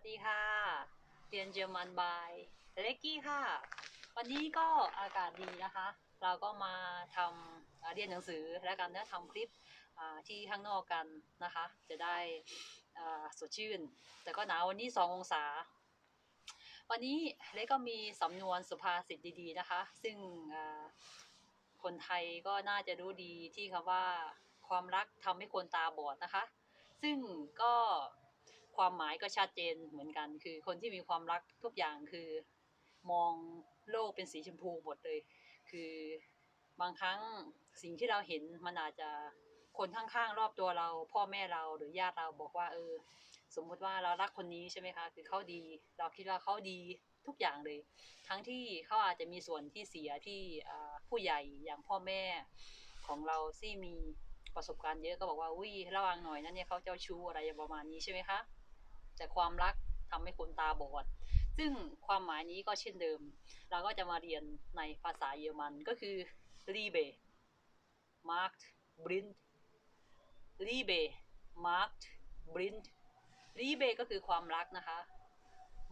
วัสดีค่ะ เรียนเยอรมันบายเล็กกี้ค่ะ วันนี้ก็อากาศดีนะคะ เราก็มาทำเรียนหนังสือและกันนะทำคลิปที่ข้างนอกกันนะคะ จะได้สดชื่น แต่ก็หนาววันนี้สององศา วันนี้เล็กก็มีสำนวนสุภาษิตดี ๆ นะคะ ซึ่งคนไทยก็น่าจะรู้ดีที่คำว่าความรักทำให้คนตาบอดนะคะ ซึ่งก็ ความหมายก็ชัดเจนเหมือนกัน คือคนที่มีความรักทุกอย่างคือ มองโลกเป็นสีชมพูหมดเลย คือบางครั้งสิ่งที่เราเห็นมันอาจจะคนข้างๆรอบตัวเรา พ่อแม่เราหรือญาติเราบอกว่า เออ สมมุติว่าเรารักคนนี้ใช่ไหมคะ คือเขาดี เราคิดว่าเขาดีทุกอย่างเลย ทั้งที่เขาอาจจะมีส่วนที่เสียที่ผู้ใหญ่อย่างพ่อแม่ของเราที่มีประสบการณ์เยอะก็บอกว่าอุ้ยระวังหน่อยนะเนี่ยเขาเจ้าชู้อะไรอย่างประมาณนี้ใช่ไหมคะ แต่ความรักทำให้คนตาบอด ซึ่งความหมายนี้ก็เช่นเดิม เราก็จะมาเรียนในภาษาเยอรมันก็คือ Liebe Markt Blind Liebe Markt Blind Liebe ก็คือความรักนะคะ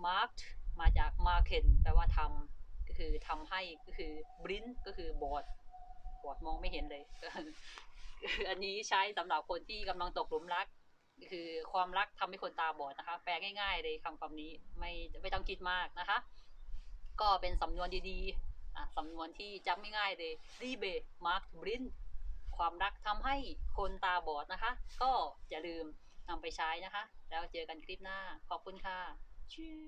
Markt มาจาก Marken แปลว่าทำก็คือทำให้ก็คือ Blind ก็คือบอดบอดมองไม่เห็นเลย อันนี้ใช้สำหรับคนที่กำลังตกหลุมรัก คือความรักทำให้คนตาบอดนะคะ แปลง่าย ๆ เลยคำคำนี้ไม่ไม่ต้องคิดมากนะคะ ก็เป็นสำนวนดีๆสำนวนที่จำไม่ง่ายเลยรีเบมาร์คบรินความรักทำให้คนตาบอดนะคะ ก็อย่าลืมนำไปใช้นะคะ แล้วเจอกันคลิปหน้าขอบคุณค่ะชื่อ